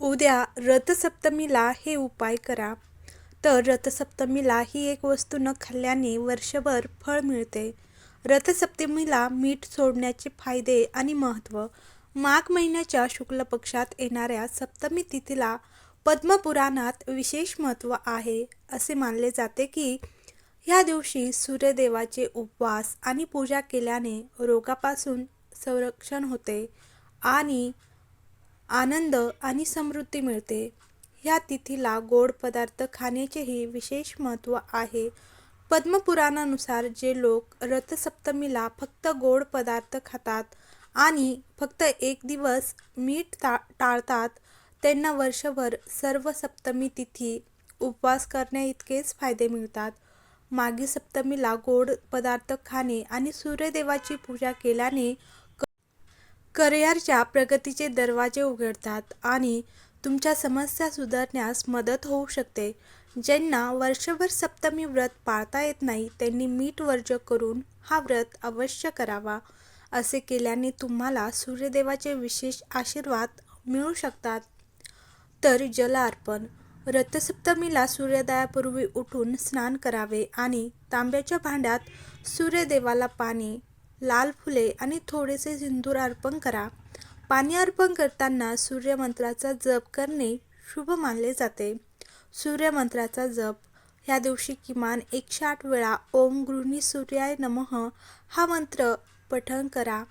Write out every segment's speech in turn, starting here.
उद्या रथसप्तमीला हे उपाय करा. तर रथसप्तमीला ही एक वस्तू न खाल्ल्याने वर्षभर फळ मिळते. रथसप्तमीला मीठ सोडण्याचे फायदे आणि महत्त्व. माघ महिन्याच्या शुक्ल पक्षात येणाऱ्या सप्तमी तिथीला पद्मपुराणात विशेष महत्त्व आहे असे मानले जाते की ह्या दिवशी सूर्यदेवाचे उपवास आणि पूजा केल्याने रोगापासून संरक्षण होते आणि आनंद आणि समृद्धी मिळते. ह्या तिथीला गोड पदार्थ खाण्याचेही विशेष महत्त्व आहे. पद्मपुराणानुसार जे लोक रथसप्तमीला फक्त गोड पदार्थ खातात आणि फक्त एक दिवस मीठ टा टाळतात त्यांना वर्षभर सर्व सप्तमी तिथी उपवास करण्याइतकेच फायदे मिळतात. मागी सप्तमीला गोड पदार्थ खाणे आणि सूर्यदेवाची पूजा केल्याने करिअरच्या प्रगतीचे दरवाजे उघडतात आणि तुमच्या समस्या सुधारण्यास मदत होऊ शकते. ज्यांना वर्षभर सप्तमी व्रत पाळता येत नाही त्यांनी मीठ वर्ज करून हा व्रत अवश्य करावा. असे केल्याने तुम्हाला सूर्यदेवाचे विशेष आशीर्वाद मिळू शकतात. तर जल अर्पण रथसप्तमीला सूर्योदयापूर्वी उठून स्नान करावे आणि तांब्याच्या भांड्यात सूर्यदेवाला पाणी लाल फुले आणि थोडेसे सिंदूर अर्पण करा. पाणी अर्पण करताना सूर्यमंत्राचा जप करणे शुभ मानले जाते. सूर्यमंत्राचा जप. ह्या दिवशी किमान एकशे आठ वेळा ओम गृहिणी सूर्याय नमः हा मंत्र पठण करा.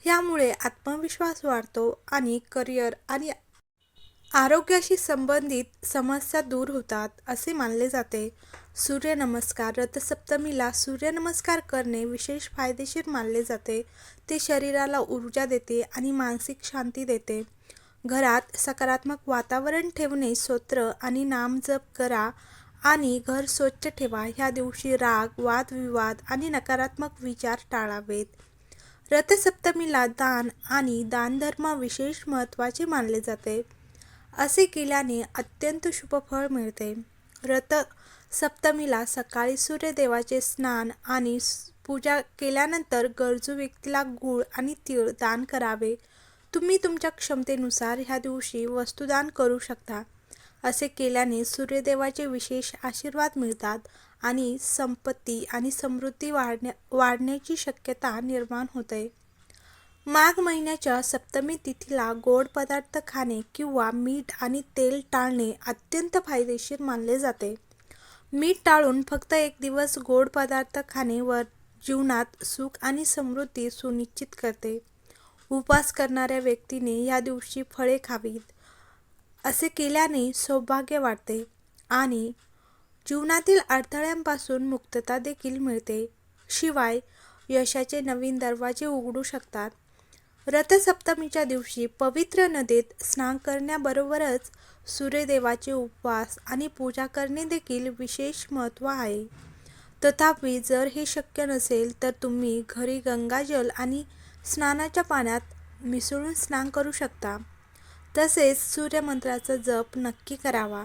ह्यामुळे आत्मविश्वास वाढतो आणि करिअर आणि आरोग्याशी संबंधित समस्या दूर होतात असे मानले जाते. सूर्यनमस्कार रथसप्तमीला सूर्यनमस्कार करणे विशेष फायदेशीर मानले जाते. ते शरीराला ऊर्जा देते आणि मानसिक शांती देते. घरात सकारात्मक वातावरण ठेवणे स्तोत्र आणि नामजप करा आणि घर स्वच्छ ठेवा. ह्या दिवशी राग वादविवाद आणि नकारात्मक विचार टाळावेत. रथसप्तमीला दान आणि दानधर्म विशेष महत्त्वाचे मानले जाते. असे केल्याने अत्यंत शुभ फळ मिळते. रथ सप्तमीला सकाळी सूर्यदेवाचे स्नान आणि पूजा केल्यानंतर गरजू व्यक्तीला गूळ आणि तीळ दान करावे. तुम्ही तुमच्या क्षमतेनुसार ह्या दिवशी वस्तुदान करू शकता. असे केल्याने सूर्यदेवाचे विशेष आशीर्वाद मिळतात आणि संपत्ती आणि समृद्धी वाढण्या वाढण्याची शक्यता निर्माण होते. माघ महिन्याच्या सप्तमी तिथीला गोड पदार्थ खाणे किंवा मीठ आणि तेल टाळणे अत्यंत फायदेशीर मानले जाते. मीठ टाळून फक्त एक दिवस गोड पदार्थ खाणे वर जीवनात सुख आणि समृद्धी सुनिश्चित करते. उपवास करणाऱ्या व्यक्तीने या दिवशी फळे खावीत असे केल्याने सौभाग्य वाढते आणि जीवनातील अडथळ्यांपासून मुक्तता देखील मिळते. शिवाय यशाचे नवीन दरवाजे उघडू शकतात. रथसप्तमीच्या दिवशी पवित्र नदीत स्नान करण्याबरोबरच सूर्यदेवाचे उपवास आणि पूजा करणे देखील विशेष महत्त्व आहे. तथापि जर हे शक्य नसेल तर तुम्ही घरी गंगाजल आणि स्नानाच्या पाण्यात मिसळून स्नान करू शकता. तसेच सूर्यमंत्राचा जप नक्की करावा.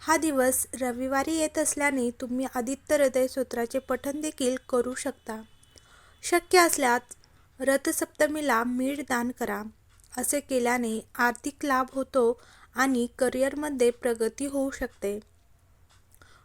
हा दिवस रविवारी येत असल्याने तुम्ही आदित्य हृदय सूत्राचे पठण देखील करू शकता. शक्य असल्यास रथसप्तमीला मीठ दान करा असे केल्याने आर्थिक लाभ होतो आणि करिअरमध्ये प्रगती होऊ शकते.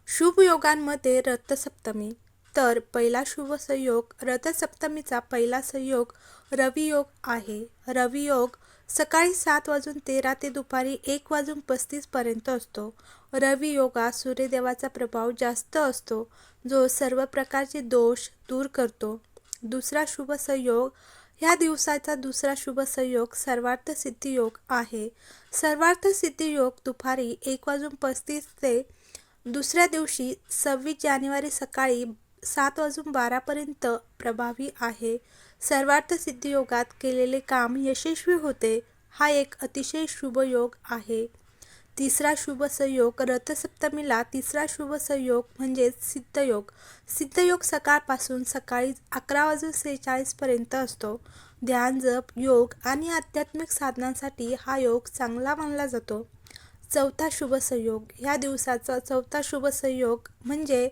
शुभ योगांमध्ये रथसप्तमी. तर पहिला शुभ संयोग रथसप्तमीचा पहिला संयोग रवियोग आहे. रवियोग सकाळी सात वाजून तेरा ते दुपारी एक वाजून पस्तीसपर्यंत असतो. रवियोगात सूर्यदेवाचा प्रभाव जास्त असतो जो सर्व प्रकारचे दोष दूर करतो. दुसरा शुभ संयोग ह्या दिवसाचा दुसरा शुभ संयोग सर्वार्थ सिद्धी योग आहे. सर्वार्थ सिद्धी योग दुपारी एक वाजून पस्तीस ते दुसऱ्या दिवशी सव्वीस जानेवारी सकाळी सात वाजून बारापर्यंत प्रभावी आहे. सर्वार्थ सिद्धी योगात केलेले काम यशस्वी होते. हा एक अतिशय शुभ योग आहे. तिसरा शुभ संयोग रथसप्तमीला तिसरा शुभ संयोग म्हणजेच सिद्धयोग. सिद्धयोग सकाळपासून सकाळी अकरा वाजून सेहेचाळीसपर्यंत असतो. ध्यान जप योग आणि आध्यात्मिक साधनांसाठी हा योग चांगला मानला जातो. चौथा शुभ संयोग ह्या दिवसाचा चौथा शुभ संयोग म्हणजे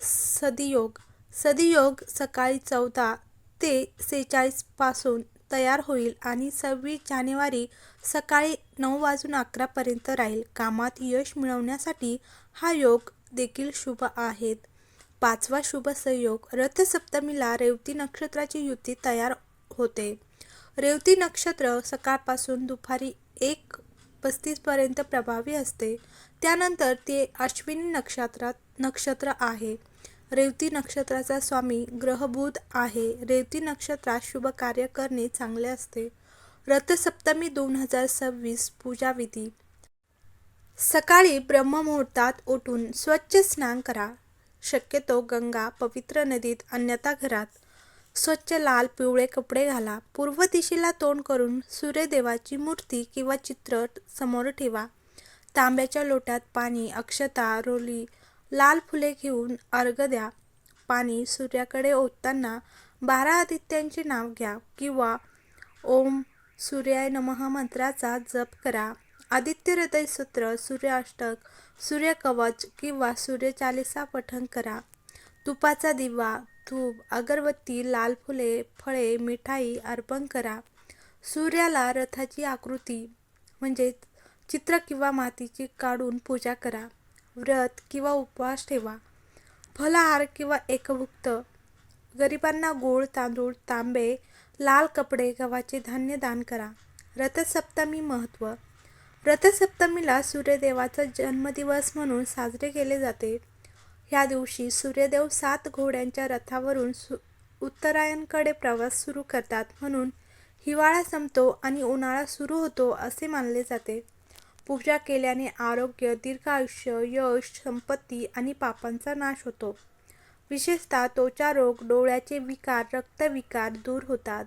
सदियोग. सदियोग सकाळी चौदा ते सेहेचाळीसपासून तयार होईल आणि सव्वीस जानेवारी सकाळी नऊ वाजून अकरापर्यंत राहील. कामात यश मिळवण्यासाठी हा योग देखील शुभ आहेत. पाचवा शुभ संयोग रथसप्तमीला रेवती नक्षत्राची युती तयार होते. रेवती नक्षत्र सकाळपासून दुपारी एक पस्तीसपर्यंत प्रभावी असते. त्यानंतर ते अश्विनी नक्षत्रात नक्षत्र आहे. रेवती नक्षत्राचा स्वामी ग्रहभूत आहे. रेवती नक्षत्रात शुभ कार्य करणे चांगले असते. रथसप्तमी दोन हजार सव्वीस पूजाविधी सकाळी ब्रह्ममुहूर्तात उठून स्वच्छ स्नान करा. शक्यतो गंगा पवित्र नदीत अन्यथा घरात. स्वच्छ लाल पिवळे कपडे घाला. पूर्व दिशेला तोंड करून सूर्यदेवाची मूर्ती किंवा चित्र समोर ठेवा. तांब्याच्या लोट्यात पाणी अक्षता रोली लाल फुले घेऊन अर्घ द्या. पाणी सूर्याकडे ओतताना बारा आदित्यांचे नाव घ्या किंवा ओम सूर्याय नमः मंत्राचा जप करा. आदित्य हृदय सूत्र सूर्याष्टक सूर्यकवच किंवा सूर्यचालिसा पठण करा. तुपाचा दिवा धूप अगरबत्ती लाल फुले फळे मिठाई अर्पण करा. सूर्याला रथाची आकृती म्हणजे चित्र किंवा मातीची काढून पूजा करा. व्रत किंवा उपवास ठेवा. फलाहार किंवा एकभुक्त गरिबांना गोळ तांदूळ तांबे लाल कपडे गव्हाचे धान्य दान करा. रथसप्तमी महत्त्व रथसप्तमीला सूर्यदेवाचा जन्मदिवस म्हणून साजरे केले जाते. ह्या दिवशी सूर्यदेव सात घोड्यांच्या रथावरून सु उत्तरायणकडे प्रवास सुरू करतात म्हणून हिवाळा संपतो आणि उन्हाळा सुरू होतो असे मानले जाते. पूजा केल्याने आरोग्य दीर्घायुष्य यश संपत्ती आणि पापांचा नाश होतो. विशेषतः त्वचा रोग डोळ्याचे विकार रक्तविकार दूर होतात.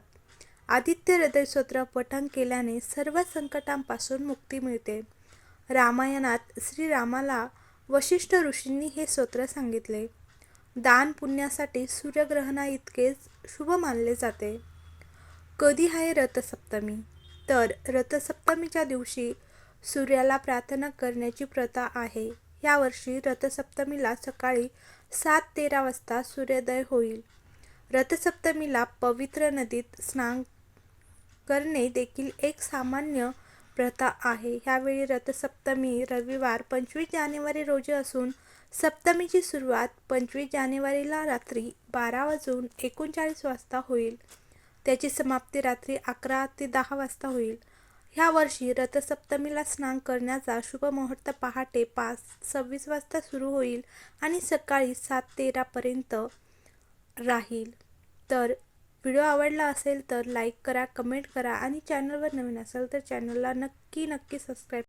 आदित्य हृदयस्तोत्र पठण केल्याने सर्व संकटांपासून मुक्ती मिळते. रामायणात श्रीरामाला वशिष्ठ ऋषींनी हे स्तोत्र सांगितले. दान पुण्यासाठी सूर्यग्रहणा इतकेच शुभ मानले जाते. कधी आहे रथसप्तमी? तर रथसप्तमीच्या दिवशी सूर्याला प्रार्थना करण्याची प्रथा आहे. यावर्षी रथसप्तमीला सकाळी सात तेरा वाजता सूर्योदय होईल. रथसप्तमीला पवित्र नदीत स्नान करणे देखील एक सामान्य प्रथा आहे. ह्यावेळी रथसप्तमी रविवार पंचवीस जानेवारी रोजी असून सप्तमीची सुरुवात पंचवीस जानेवारीला रात्री बारा वाजून एकोणचाळीस वाजता होईल. त्याची समाप्ती रात्री अकरा ते दहा वाजता होईल. ह्या वर्षी रथसप्तमीला स्नान करण्याचा शुभ मुहूर्त पहाटे पाच सव्वीस वाजता सुरू होईल आणि सकाळी सात तेरापर्यंत राहील. तर व्हिडिओ आवडला असेल तर लाईक करा कमेंट करा आणि चॅनलवर नवीन असेल तर चॅनलला नक्की नक्की सबस्क्राईब